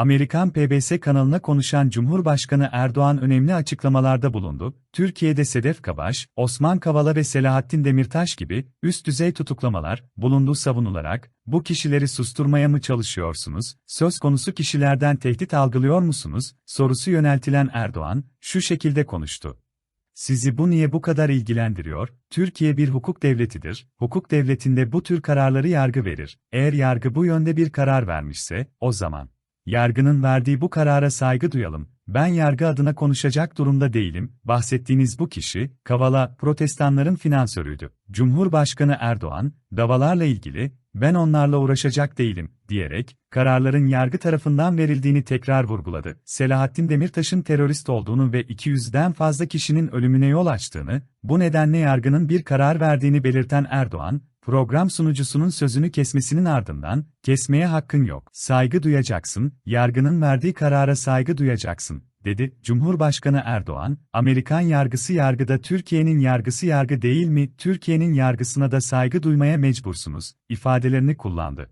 Amerikan PBS kanalına konuşan Cumhurbaşkanı Erdoğan önemli açıklamalarda bulundu. Türkiye'de Sedef Kabaş, Osman Kavala ve Selahattin Demirtaş gibi üst düzey tutuklamalar bulunduğu savunularak, bu kişileri susturmaya mı çalışıyorsunuz, söz konusu kişilerden tehdit algılıyor musunuz, sorusu yöneltilen Erdoğan, şu şekilde konuştu. Sizi bu niye bu kadar ilgilendiriyor? Türkiye bir hukuk devletidir. Hukuk devletinde bu tür kararları yargı verir. Eğer yargı bu yönde bir karar vermişse, o zaman yargının verdiği bu karara saygı duyalım. Ben yargı adına konuşacak durumda değilim. Bahsettiğiniz bu kişi, Kavala, protestanların finansörüydü. Cumhurbaşkanı Erdoğan, davalarla ilgili, ben onlarla uğraşacak değilim, diyerek, kararların yargı tarafından verildiğini tekrar vurguladı. Selahattin Demirtaş'ın terörist olduğunu ve 200'den fazla kişinin ölümüne yol açtığını, bu nedenle yargının bir karar verdiğini belirten Erdoğan, program sunucusunun sözünü kesmesinin ardından, kesmeye hakkın yok, saygı duyacaksın, yargının verdiği karara saygı duyacaksın, dedi. Cumhurbaşkanı Erdoğan, Amerikan yargısı yargıda Türkiye'nin yargısı yargı değil mi, Türkiye'nin yargısına da saygı duymaya mecbursunuz, ifadelerini kullandı.